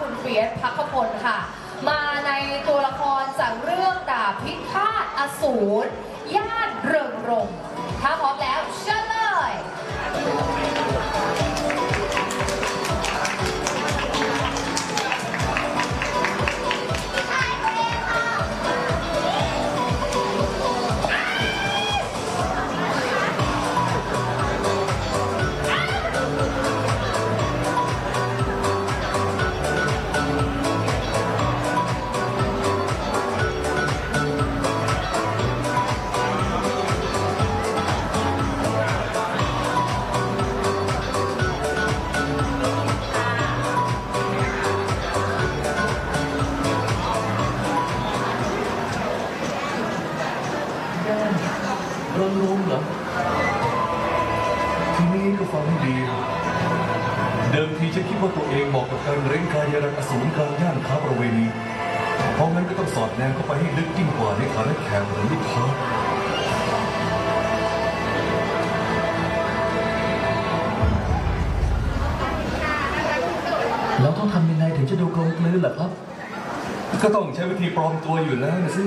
คุณเฟียสพักขพลค่ะ มาในตัวละครจากเรื่องดาบพิฆาตอสูรญาติเริงรงถ้าพร้อมแล้ว ให้ดี เดิมทีฉันคิดว่าตัวเองเหมาะกับการเร่งกายรันอสูรกลางย่านค้าประเวณีเพราะงั้นก็ต้องสอดแนมเข้าไปให้ลึกยิ่งกว่าในฐานะแขกหรือลูกค้าเราต้องทำยังไงถึงจะดูกลมกลืนล่ะครับ ก็ต้องใช้วิธีปลอมตัวอยู่แล้วนะสิ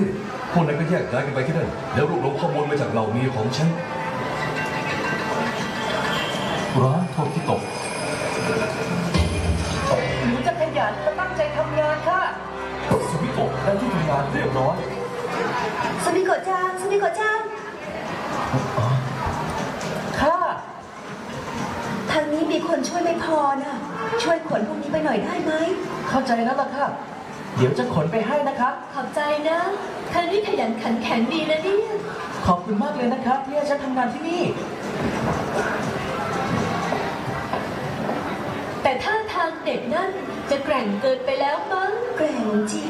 พวกนั้นก็แยกย้ายกันไปที่นั่นแล้วรวบรวมข้อมูลมาจากเหล่าเมียของฉัน ร้านโทษที่ตกหนูจะขยันและตั้งใจทำงานค่ะสมิโกะได้ที่ทำงานเรียบร้อยสมิโกะจังสมิโกะจังค่ะ ทางนี้มีคนช่วยไม่พอนะช่วยขนพวกนี้ไปหน่อยได้ไหม เข้าใจแล้วล่ะค่ะ เดี๋ยวจะขนไปให้นะครับขอบใจนะทางนี้ขยันขันแข็งดีนะเนี่ย ขอบคุณมากเลยนะครับที่ให้ฉันทำงานที่นี่ แต่ถ้าทางเด็กนั่นจะแกร่งเกินไปแล้วมั้งแกร่งจริง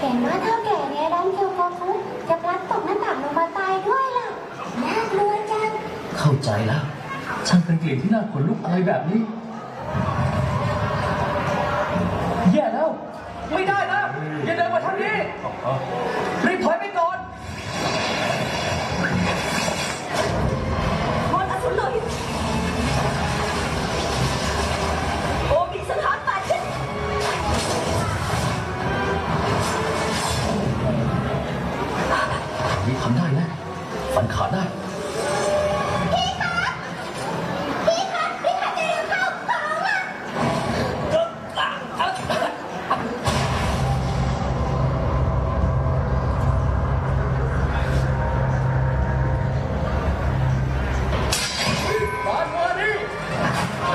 เห็นว่าเท่าแก่ในร้านเกียวโกฟุจะพลัดตกหน้าต่างลงมาตายด้วยล่ะน่ากลัวจังเข้าใจแล้วช่างเป็นกลิ่นที่น่าขนลุกอะไรแบบนี้แย่แล้ว ไม่ได้นะอย่าเดินมาทางนี้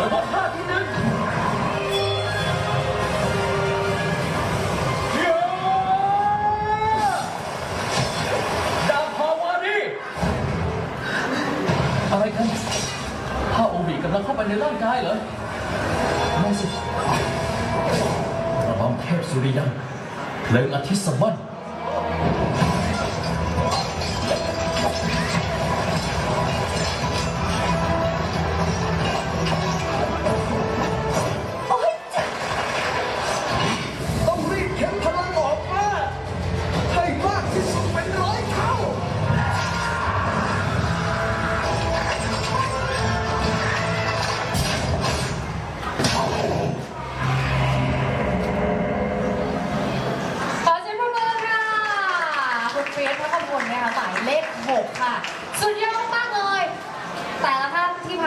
อกท่าทีหนึ่งเฮียดาบพาวาดิอะไรกันถ้าโอบิกำลังเข้าไปในร่างกายเหรอ ไม่สิระบำเทพสุริยันเพลิงอาทิตย์สวรรค์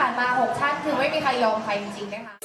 ผ่านมา 6 ท่านคือไม่มีใครยอมใครจริงๆนะคะ